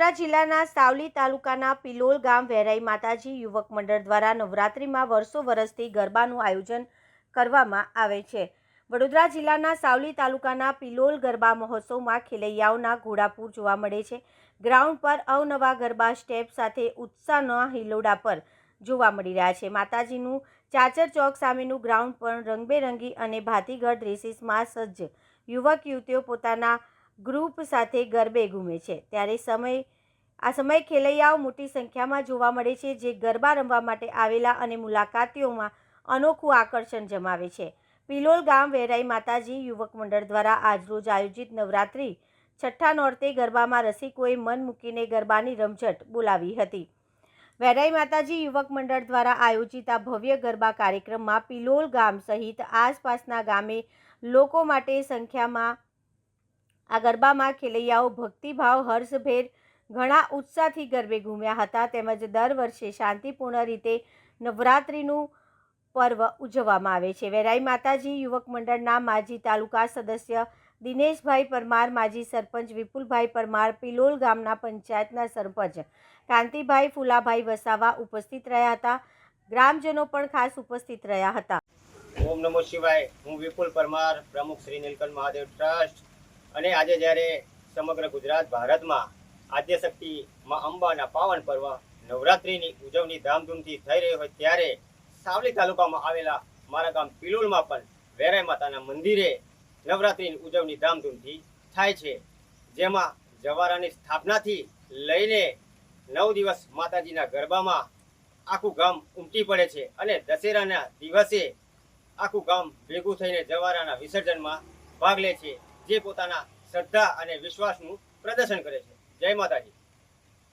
વડોદરા જિલ્લાના સાવલી તાલુકાના પિલોલ ગામ વેરાઈ માતાજી યુવક મંડળ દ્વારા નવરાત્રિમાં વર્ષો વર્ષથી ગરબાનું આયોજન કરવામાં આવે છે. વડોદરા જિલ્લાના સાવલી તાલુકાના પિલોલ ગરબા મહોત્સવમાં ખેલૈયાઓના ઘોડાપૂર જોવા મળે છે. ગ્રાઉન્ડ પર અવનવા ગરબા સ્ટેપ સાથે ઉત્સાહના હિલોડા પર જોવા મળી રહ્યા છે. માતાજીનું ચાચર ચોક સામેનું ગ્રાઉન્ડ પણ રંગબેરંગી અને ભાતીગઢ ડ્રેસીસમાં સજ્જ. યુવક યુવતીઓ પોતાના ગ્રુપ સાથે ગરબે ઘૂમે છે. ત્યારે સમય, આ સમય ખેલૈયાઓ મોટી સંખ્યામાં જોવા મળે છે, જે ગરબા રમવા માટે આવેલા અને મુલાકાતીઓમાં અનોખું આકર્ષણ જમાવે છે. પિલોલ ગામ વેરાઈ માતાજી યુવક મંડળ દ્વારા આજરોજ આયોજિત નવરાત્રિ છઠ્ઠા નોરતે ગરબામાં રસિકોએ મન મૂકીને ગરબાની રમઝટ બોલાવી હતી. વેરાઈ માતાજી યુવક મંડળ દ્વારા આયોજિત આ ભવ્ય ગરબા કાર્યક્રમમાં પિલોલ ગામ સહિત આસપાસના ગામે લોકો માટે સંખ્યામાં આ ગરબામાં ખેલૈયાઓ ભક્તિભાવ, હર્ષભેર ઘણા ઉત્સાહથી ગરબે ઘૂમ્યા હતા. તેમજ દર વર્ષે શાંતિપૂર્ણ રીતે નવરાત્રિનું પર્વ ઉજવવામાં આવે છે. વેરાઈ માતાજી યુવક મંડળના માજી તાલુકા સદસ્ય દિનેશભાઈ પરમાર, માજી સરપંચ વિપુલભાઈ પરમાર, પિલોલ ગામના પંચાયતના સરપંચ કાંતિભાઈ ફુલાભાઈ વસાવા ઉપસ્થિત રહ્યા હતા. ગ્રામજનો પણ ખાસ ઉપસ્થિત રહ્યા હતા. ઓમ નમો શિવાય. હું વિપુલ પરમાર, પ્રમુખ શ્રી નીલકંઠ મહાદેવ ટ્રસ્ટ. અને આજે જ્યારે સમગ્ર ગુજરાત ભારતમાં આદ્યશક્તિ માં અંબાના પાવન પર્વ નવરાત્રિની ઉજવણી ધામધૂમથી થઈ રહી હોય ત્યારે સાવલી તાલુકામાં આવેલા મારા ગામ પિલુલમાં પણ વેરાઈ માતાના મંદિરે નવરાત્રિની ઉજવણી ધામધૂમથી થાય છે. જેમાં જવારાની સ્થાપનાથી લઈને નવ દિવસ માતાજીના ગરબામાં આખું ગામ ઉમટી પડે છે અને દશેરાના દિવસે આખું ગામ ભેગું થઈને જવારાના વિસર્જનમાં ભાગ લે છે. જે પોતાના શ્રદ્ધા અને વિશ્વાસનું પ્રદર્શન કરે છે. જય માતાજી.